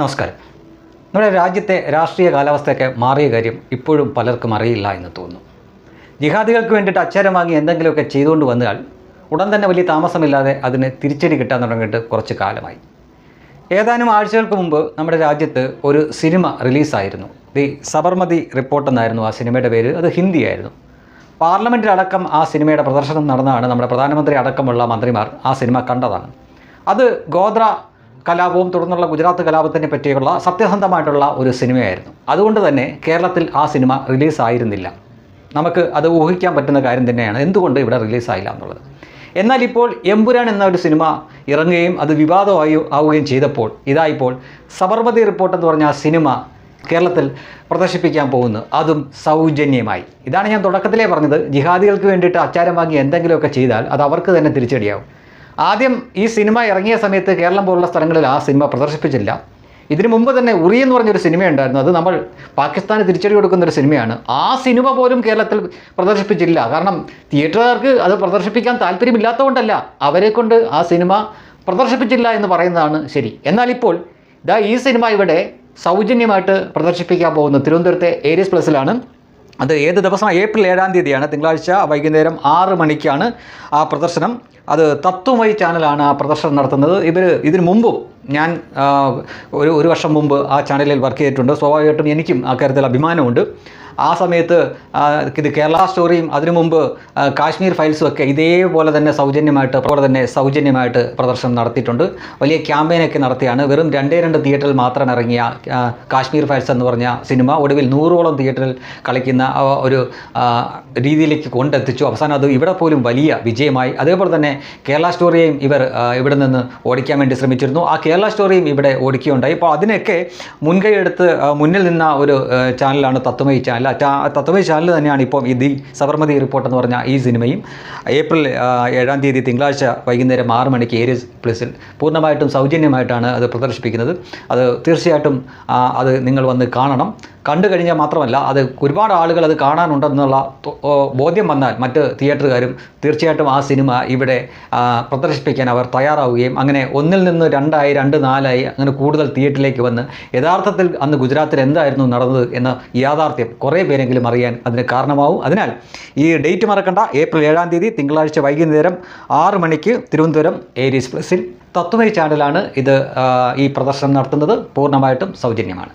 നമസ്കാരം. നമ്മുടെ രാജ്യത്തെ രാഷ്ട്രീയ കാലാവസ്ഥയൊക്കെ മാറിയ കാര്യം ഇപ്പോഴും പലർക്കും അറിയില്ല എന്ന് തോന്നുന്നു. ജിഹാദികൾക്ക് വേണ്ടിയിട്ട് അച്ചാരം വാങ്ങി എന്തെങ്കിലുമൊക്കെ ചെയ്തുകൊണ്ട് വന്നാൽ ഉടൻ തന്നെ വലിയ താമസമില്ലാതെ അതിന് തിരിച്ചടി കിട്ടാൻ തുടങ്ങിയിട്ട് കുറച്ച് കാലമായി. ഏതാനും ആഴ്ചകൾക്ക് മുമ്പ് നമ്മുടെ രാജ്യത്ത് ഒരു സിനിമ റിലീസായിരുന്നു. ദി സബർമതി റിപ്പോർട്ട് എന്നായിരുന്നു ആ സിനിമയുടെ പേര്. അത് ഹിന്ദിയായിരുന്നു. പാർലമെന്റിലടക്കം ആ സിനിമയുടെ പ്രദർശനം നടന്നതാണ് നമ്മുടെ പ്രധാനമന്ത്രി അടക്കമുള്ള മന്ത്രിമാർ ആ സിനിമ കണ്ടതാണ്. അത് ഗോത്ര കലാപവും തുടർന്നുള്ള ഗുജറാത്ത് കലാപത്തിനെ പറ്റിയുള്ള സത്യസന്ധമായിട്ടുള്ള ഒരു സിനിമയായിരുന്നു. അതുകൊണ്ട് തന്നെ കേരളത്തിൽ ആ സിനിമ റിലീസായിരുന്നില്ല. നമുക്ക് അത് ഊഹിക്കാൻ പറ്റുന്ന കാര്യം തന്നെയാണ്. എന്തുകൊണ്ട് ഇവിടെ റിലീസായില്ല എന്നുള്ളത്? എന്നാൽ ഇപ്പോൾ എമ്പുരാൻ എന്ന ഒരു സിനിമ ഇറങ്ങുകയും അത് വിവാദമായി ആവുകയും ചെയ്തപ്പോൾ ഇതായിപ്പോൾ സബർമതി റിപ്പോർട്ട് എന്ന് പറഞ്ഞ ആ സിനിമ കേരളത്തിൽ പ്രദർശിപ്പിക്കാൻ പോകുന്നു. അതും സൗജന്യമായി. ഇതാണ് ഞാൻ തുടക്കത്തിലേ പറഞ്ഞത്. ജിഹാദികൾക്ക് വേണ്ടിയിട്ട് അച്ചാരം വാങ്ങി എന്തെങ്കിലുമൊക്കെ ചെയ്താൽ അത് അവർക്ക് തന്നെ തിരിച്ചടിയാവും. ആദ്യം ഈ സിനിമ ഇറങ്ങിയ സമയത്ത് കേരളം പോലുള്ള സ്ഥലങ്ങളിൽ ആ സിനിമ പ്രദർശിപ്പിച്ചില്ല. ഇതിനു മുമ്പ് തന്നെ ഉറി എന്ന് പറഞ്ഞൊരു സിനിമയുണ്ടായിരുന്നു. അത് നമ്മൾ പാകിസ്ഥാന് തിരിച്ചടി കൊടുക്കുന്ന ഒരു സിനിമയാണ്. ആ സിനിമ പോലും കേരളത്തിൽ പ്രദർശിപ്പിച്ചില്ല. കാരണം തിയേറ്ററുകാർക്ക് അത് പ്രദർശിപ്പിക്കാൻ താല്പര്യമില്ലാത്തതുകൊണ്ടല്ല അവരെ കൊണ്ട് ആ സിനിമ പ്രദർശിപ്പിച്ചില്ല എന്ന് പറയുന്നതാണ് ശരി. എന്നാൽ ഇപ്പോൾ ഇതാ ഈ സിനിമ ഇവിടെ സൗജന്യമായിട്ട് പ്രദർശിപ്പിക്കാൻ പോകുന്നു തിരുവനന്തപുരത്തെ ഏരിയസ് പ്ലസിലാണ് അത് ഏത് ദിവസമാണ് ഏപ്രിൽ ഏഴാം തീയതിയാണ്. തിങ്കളാഴ്ച വൈകുന്നേരം ആറ് മണിക്കാണ് ആ പ്രദർശനം. അത് തത്വമയി ചാനലാണ് ആ പ്രദർശനം നടത്തുന്നത്. ഇവർ ഇതിനു മുമ്പും ഞാൻ ഒരു ഒരു വർഷം മുമ്പ് ആ ചാനലിൽ വർക്ക് ചെയ്തിട്ടുണ്ട്. സ്വാഭാവികമായിട്ടും എനിക്കും ആ കാര്യത്തിൽ അഭിമാനമുണ്ട്. ആ സമയത്ത് ഇത് കേരള സ്റ്റോറിയും അതിനു മുമ്പ് കാശ്മീർ ഫയൽസും ഒക്കെ ഇതേപോലെ തന്നെ സൗജന്യമായിട്ട് അതുപോലെ തന്നെ സൗജന്യമായിട്ട് പ്രദർശനം നടത്തിയിട്ടുണ്ട്. വലിയ ക്യാമ്പയിനൊക്കെ നടത്തിയാണ്. വെറും രണ്ടേ രണ്ട് തിയേറ്ററിൽ മാത്രം ഇറങ്ങിയ കാശ്മീർ ഫയൽസ് എന്ന് പറഞ്ഞ സിനിമ ഒടുവിൽ നൂറോളം തിയേറ്ററിൽ കളിക്കുന്ന ഒരു രീതിയിലേക്ക് കൊണ്ടെത്തിച്ചു. അവസാനം അത് ഇവിടെ പോലും വലിയ വിജയമായി. അതേപോലെ തന്നെ കേരള സ്റ്റോറിയെയും ഇവർ ഇവിടെ നിന്ന് ഓടിക്കാൻ വേണ്ടി ശ്രമിച്ചിരുന്നു. ആ കേരള സ്റ്റോറിയും ഇവിടെ ഓടിക്കുകയുണ്ടായി. അപ്പോൾ അതിനൊക്കെ മുൻകൈ എടുത്ത് മുന്നിൽ നിന്ന ഒരു ചാനലാണ് തത്വമയി ചാനൽ. ആ തത്വേ ചാനൽ തന്നെയാണ് ഇപ്പോൾ ദി സബർമതി റിപ്പോർട്ട് എന്ന് പറഞ്ഞ ഈ സിനിമയും. ഏപ്രിൽ ഏഴാം തീയതി തിങ്കളാഴ്ച വൈകുന്നേരം ആറ് മണിക്ക് ഏരിയസ് പ്ലസിൽ പൂർണമായിട്ടും സൗജന്യമായിട്ടാണ് അത് പ്രദർശിപ്പിക്കുന്നത്. അത് തീർച്ചയായിട്ടും അത് നിങ്ങൾ വന്ന് കാണണം. കണ്ടു കഴിഞ്ഞാൽ മാത്രമല്ല അത് ഒരുപാട് ആളുകൾ അത് കാണാനുണ്ടെന്നുള്ള ബോധ്യം വന്നാൽ മറ്റ് തിയേറ്ററുകാരും തീർച്ചയായിട്ടും ആ സിനിമ ഇവിടെ പ്രദർശിപ്പിക്കാൻ അവർ തയ്യാറാവുകയും അങ്ങനെ ഒന്നിൽ നിന്ന് രണ്ടായി രണ്ട് നാലായി അങ്ങനെ കൂടുതൽ തിയേറ്ററിലേക്ക് വന്ന് യഥാർത്ഥത്തിൽ അന്ന് ഗുജറാത്തിൽ എന്തായിരുന്നു നടന്നത് എന്ന യാഥാർത്ഥ്യം കുറേ പേരെങ്കിലും അറിയാൻ അതിന് കാരണമാവും. അതിനാൽ ഈ ഡേറ്റ് മറക്കണ്ട. ഏപ്രിൽ ഏഴാം തീയതി തിങ്കളാഴ്ച വൈകുന്നേരം ആറ് മണിക്ക് തിരുവനന്തപുരം ഏരീസ് പ്ലസിൽ തത്വമൈ ചാനലാണ് ഇത് ഈ പ്രദർശനം നടത്തുന്നത്. പൂർണമായിട്ടും സൗജന്യമാണ്.